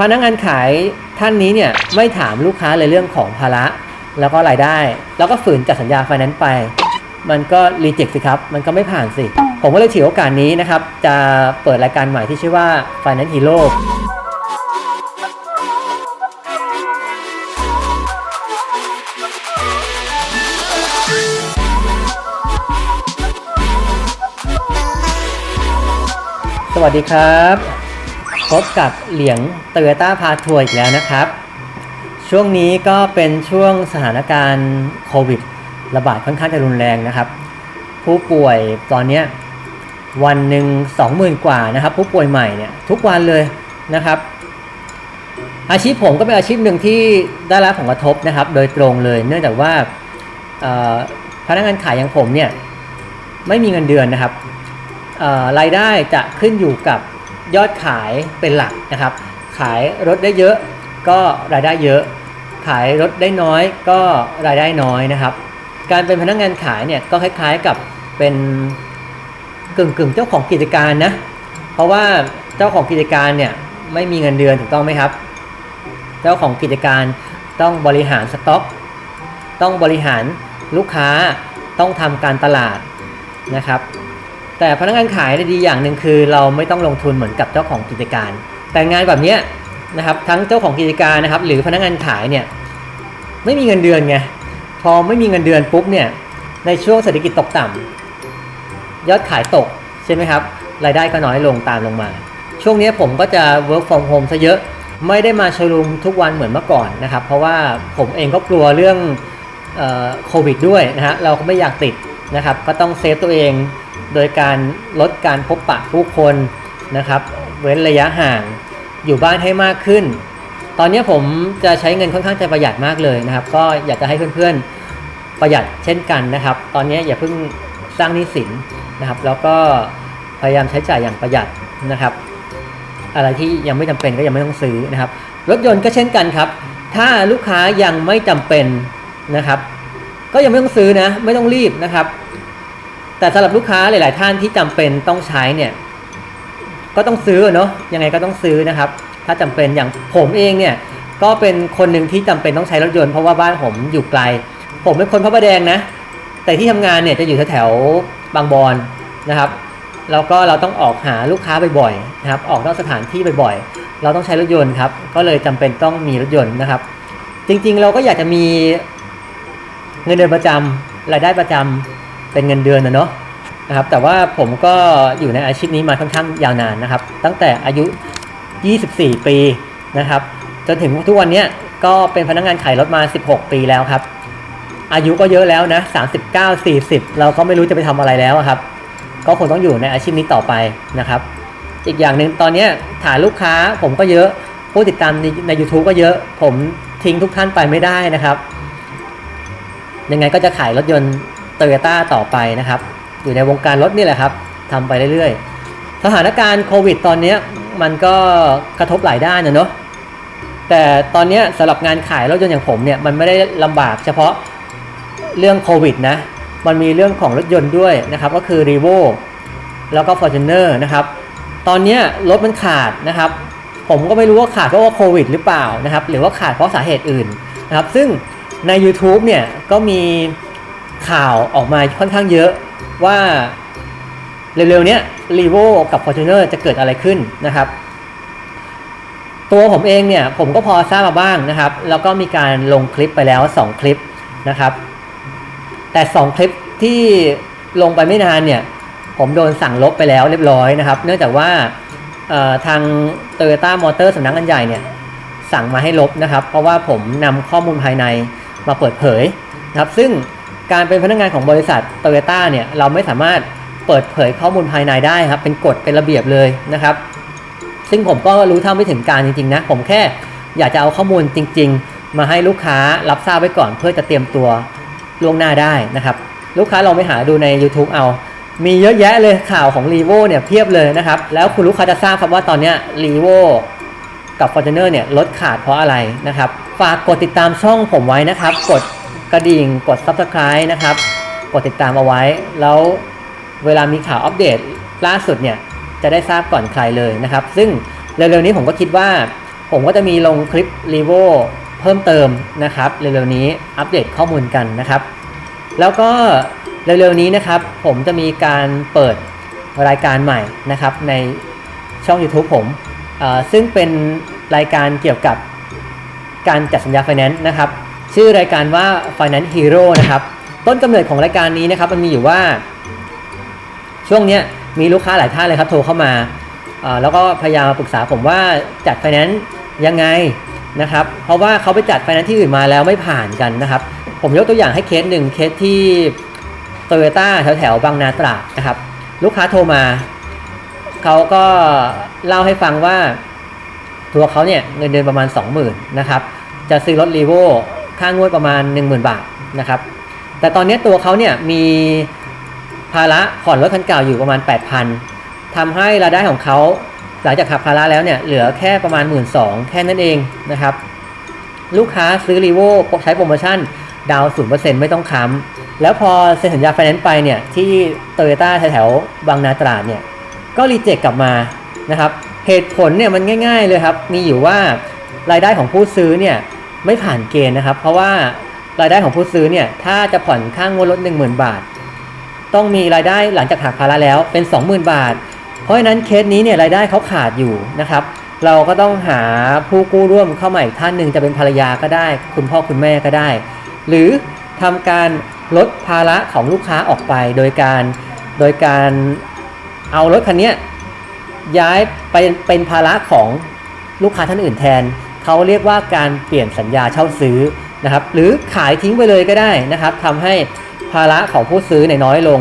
พนักงานขายท่านนี้เนี่ยไม่ถามลูกค้าเลยเรื่องของภาระแล้วก็รายได้ แล้วก็ฝืนจัดสัญญาไฟแนนซ์ไป มันก็รีเจ็คสิครับ มันก็ไม่ผ่านสิ ผมก็เลยถือโอกาสนี้นะครับ จะเปิดรายการใหม่ที่ชื่อว่า Finance Hero สวัสดีครับ พบกับเหลียงโตโยต้าพาทัวร์อีกแล้วนะครับ ช่วงนี้ก็เป็นช่วงสถานการณ์โควิด ระบาดค่อนข้างจะรุนแรงนะครับ ผู้ป่วยตอนนี้วันหนึ่ง20,000 กว่านะครับ ผู้ป่วยใหม่เนี่ยทุกวันเลยนะครับ อาชีพผมก็เป็นอาชีพหนึ่งที่ได้รับผลกระทบนะครับ โดยตรงเลย เนื่องจากว่าพนักงานขายอย่างผมเนี่ยไม่มีเงินเดือนนะครับรายได้จะขึ้นอยู่กับ ยอดขายเป็นหลักนะครับ ขายรถได้เยอะก็รายได้เยอะ ขายรถได้น้อยก็รายได้น้อยนะครับ การเป็นพนักงานขายเนี่ยก็คล้ายๆกับเป็นกึ่งกึ่งๆเจ้าของกิจการนะ เพราะว่าเจ้าของกิจการเนี่ยไม่มีเงินเดือนถูกต้องไหมครับ เจ้าของกิจการต้องบริหารสต็อก ต้องบริหารลูกค้าต้องทำการตลาดนะครับ แต่พนักงานขายดีอย่างหนึ่งคือ เราไม่ต้องลงทุนเหมือนกับเจ้าของกิจการ แต่งานแบบนี้นะครับทั้งเจ้าของกิจการนะครับ หรือพนักงานขายเนี่ยไม่มีเงินเดือนไงพอไม่มีเงินเดือนปุ๊บเนี่ยในช่วงเศรษฐกิจตกต่ำยอดขายตกใช่ไหมครับรายได้ก็น้อยลงตามลงมา ช่วงนี้ผมก็จะ work from home ซะเยอะไม่ได้มาโชว์รูมทุกวันเหมือนเมื่อก่อนนะครับ เพราะว่าผมเองก็กลัวเรื่องโควิดด้วยนะฮะเราก็ไม่อยากติดนะครับ ก็ต้องเซฟตัวเอง โดยการลดการพบปะผู้คนนะครับ เว้นระยะห่างอยู่บ้านให้มากขึ้น ตอนนี้ผมจะใช้เงินค่อนข้างจะประหยัดมากเลยนะครับ ก็อยากจะให้เพื่อนๆประหยัดเช่นกันนะครับ ตอนนี้อย่าเพิ่งสร้างหนี้สินนะครับ แล้วก็พยายามใช้จ่ายอย่างประหยัดนะครับ อะไรที่ยังไม่จำเป็นก็ยังไม่ต้องซื้อนะครับ รถยนต์ก็เช่นกันครับ ถ้าลูกค้ายังไม่จำเป็นนะครับ ก็ยังไม่ต้องซื้อนะ ไม่ต้องรีบนะครับ แต่สำหรับลูกค้าหลาย ๆ ท่านที่จำเป็นต้องใช้เนี่ยก็ต้องซื้อเนาะยังไงก็ต้องซื้อนะครับ ถ้าจำเป็นอย่างผมเองเนี่ยก็เป็นคนหนึ่งที่จำเป็นต้องใช้รถยนต์เพราะว่าบ้านผมอยู่ไกล ผมเป็นคนพระประแดงนะ แต่ที่ทำงานเนี่ยจะอยู่แถวๆบางบอนนะครับแล้วก็เราต้องออกหาลูกค้าบ่อยๆนะครับ ออกนอกสถานที่บ่อยๆ เราต้องใช้รถยนต์ครับ ก็เลยจำเป็นต้องมีรถยนต์นะครับ จริงๆ เราก็อยากจะมีเงินเดือนประจำรายได้ประจำ เป็นเงินเดือนนะเนาะนะครับแต่ว่าผมก็อยู่ในอาชีพนี้มาค่อนข้างยาวนานนะครับ ตั้งแต่อายุ 24 ปีนะครับ จนถึงทุกวันนี้ก็เป็นพนักงานขายรถมา 16 ปีแล้วครับ อายุก็เยอะแล้วนะ 39 40 เราก็ไม่รู้จะไปทำอะไรแล้วครับ ก็คงต้องอยู่ในอาชีพนี้ต่อไปนะครับ อีกอย่างหนึ่งตอนนี้ฐานลูกค้าผมก็เยอะ ผู้ติดตามในใน u t u b e ก็เยอะ ผมทิ้งทุกท่านไปไม่ได้นะครับ ยังไงก็จะขายรถยนต์ โตโยต้าต่อไปนะครับ อยู่ในวงการรถนี่แหละครับทำไปเรื่อยๆ สถานการณ์โควิดตอนนี้มันก็กระทบหลายด้านนะเนาะแต่ตอนนี้สำหรับงานขายรถยนต์อย่างผมเนี่ยมันไม่ได้ลำบากเฉพาะเรื่องโควิดนะ มันมีเรื่องของรถยนต์ด้วยนะครับ ก็คือ r e v o แล้วก็ Fortuner นะครับ ตอนนี้รถมันขาดนะครับ ผมก็ไม่รู้ว่าขาดเพราะว่าโควิดหรือเปล่านะครับ หรือว่าขาดเพราะสาเหตุอื่นนะครับ ซึ่งใน YouTube เนี่ยก็มี ข่าวออกมาค่อนข้างเยอะว่าเร็วๆเนี้ย r e v o กับ Fortuner จะเกิดอะไรขึ้นนะครับ ตัวผมเองเนี่ยผมก็พอทราบมาบ้างนะครับ แล้วก็มีการลงคลิปไปแล้ว 2 คลิปนะครับ แต่ 2 คลิปที่ลงไปไม่นานเนี่ย ผมโดนสั่งลบไปแล้วเรียบร้อยนะครับ เนื่องจากว่าทาง Toyota Motor สำนักงานใหญ่เนี่ยสั่งมาให้ลบนะครับ เพราะว่าผมนำข้อมูลภายในมาเปิดเผยนะครับ ซึ่ง การเป็นพนักงานของบริษัท Toyota เนี่ยเราไม่สามารถเปิดเผยข้อมูลภายในได้ครับ เป็นกฎเป็นระเบียบเลยนะครับ ซึ่งผมก็รู้เท่าไม่ถึงการจริงๆนะ ผมแค่อยากจะเอาข้อมูลจริง ๆ มาให้ลูกค้ารับทราบไว้ก่อน เพื่อจะเตรียมตัวล่วงหน้าได้นะครับ ลูกค้าลองไปหาดูใน YouTube เอา มีเยอะแยะเลยข่าวของ r e v o เนี่ยเพียบเลยนะครับ แล้วคุณลูกค้าจะทราบครับว่าตอนนี้ย r e v o กับ Fortuner เนี่ยลดขาดเพราะอะไรนะครับ ฝากกดติดตามช่องผมไว้นะครับ กด ระดิ่งกด Subscribe นะครับ กดติดตามเอาไว้ แล้วเวลามีข่าวอัปเดตล่าสุดเนี่ยจะได้ทราบก่อนใครเลยนะครับ ซึ่งเร็วๆนี้ผมก็คิดว่า ผมก็จะมีลงคลิปรีโวเพิ่มเติมนะครับเร็วๆนี้อัปเดตข้อมูลกันนะครับ แล้วก็เร็วๆนี้นะครับ ผมจะมีการเปิดรายการใหม่นะครับในช่อง YouTube ผมซึ่งเป็นรายการเกี่ยวกับการจัดสัญญาไฟแนนซ์นะครับ ชื่อรายการว่า Finance Hero นะครับ ต้นกำเนิดของรายการนี้นะครับ มันมีอยู่ว่า ช่วงเนี้ยมีลูกค้าหลายท่านเลยครับ โทรเข้ามา แล้วก็พยายามมาปรึกษาผมว่าจัดไฟแนนซ์ยังไงนะครับ เพราะว่าเขาไปจัดไฟแนนซ์ที่อื่นมาแล้วไม่ผ่านกันนะครับ ผมยกตัวอย่างให้เคสหนึ่งเคสที่โตโยต้าแถวแถวๆบางนาตราดนะครับ ลูกค้าโทรมา เขาก็เล่าให้ฟังว่า ตัวเขาเนี่ยเงินเดือนประมาณ 20,000นะครับ จะซื้อรถรีโว ค่างวดประมาณ 10,000 บาทนะครับ แต่ตอนนี้ตัวเขาเนี่ยมีภาระผ่อนรถคันเก่าอยู่ประมาณ 8,000ทำให้รายได้ของเขาหลังจากหักภาระแล้วเนี่ยเหลือแค่ประมาณ 1 2ื่นแค่นั้นเองนะครับ ลูกค้าซื้อรีโวใช้โปรโมชั่นดาวศูนย์เปอร์เซ็นต์ไม่ต้องค้ำแล้วพอเซ็นสัญญาไฟแนนซ์ไปเนี่ยที่โตโยต้าแถวๆบางนาตราดเนี่ยก็รีเจ็คกลับมานะครับเหตุผลเนี่ยมันง่าย ๆเลยครับ มีอยู่ว่ารายได้ของผู้ซื้อเนี่ย ไม่ผ่านเกณฑ์นะครับ เพราะว่ารายได้ของผู้ซื้อเนี่ยถ้าจะผ่อนค่างวดรถ10,000 บาท ต้องมีรายได้หลังจากหักภาระแล้วเป็น 20,000 บาท เพราะฉะนั้นเคสนี้เนี่ยรายได้เขาขาดอยู่นะครับ เราก็ต้องหาผู้กู้ร่วมเข้ามาอีกท่านหนึ่งจะเป็นภรรยาก็ได้ คุณพ่อคุณแม่ก็ได้ หรือทำการลดภาระของลูกค้าออกไป โดยการโดยการเอารถคันนี้ย้ายไปเป็นภาระของลูกค้าท่านอื่นแทน เขาเรียกว่าการเปลี่ยนสัญญาเช่าซื้อนะครับ หรือขายทิ้งไปเลยก็ได้นะครับทำให้ภาระของผู้ซื้อเนี่ยน้อยลง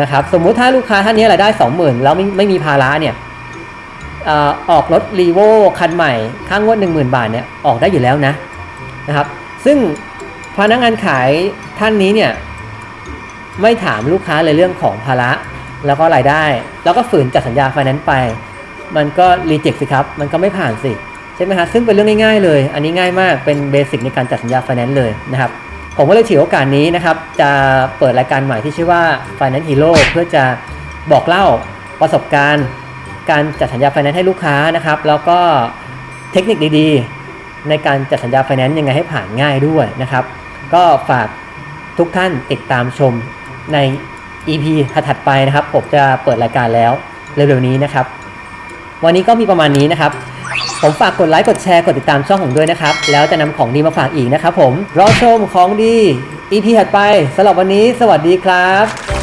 นะครับ สมมุติถ้าลูกค้าท่านนี้รายได้ 20,000 แล้วไม่ไม่มีภาระเนี่ยออออกรถรีโวคันใหม่ค่างวด 10,000 บาทเนี่ยออกได้อยู่แล้วนะนะครับ ซึ่งพนักงานขายท่านนี้เนี่ยไม่ถามลูกค้าเลยเรื่องของภาระแล้วก็รายได้ แล้วก็ฝืนจัดสัญญาไฟแนนซ์ไป มันก็รีเจ็คสิครับ มันก็ไม่ผ่านสิ ใช่ไหมฮะซึ่งเป็นเรื่องง่ายๆเลย อันนี้ง่ายมากเป็นเบสิกในการจัดสัญญาไฟแนนซ์เลยนะครับผมก็เลยถือโอกาสนี้นะครับ จะเปิดรายการใหม่ที่ชื่อว่า Finance Hero เพื่อจะบอกเล่าประสบการณ์ การจัดสัญญาไฟแนนซ์ให้ลูกค้านะครับ แล้วก็เทคนิคดีๆ ในการจัดสัญญาไฟแนนซ์ยังไงให้ผ่านง่ายด้วยนะครับ ก็ฝากทุกท่านติดตามชมใน EP ถัดๆไปนะครับ ผมจะเปิดรายการแล้วเร็วๆนี้นะครับ วันนี้ก็มีประมาณนี้นะครับ ผมฝากกดไลค์กดแชร์กดติดตามช่องผมด้วยนะครับ แล้วจะนำของดีมาฝากอีกนะครับผมรอชมของดี EP ถัดไปสำหรับวันนี้ สวัสดีครับ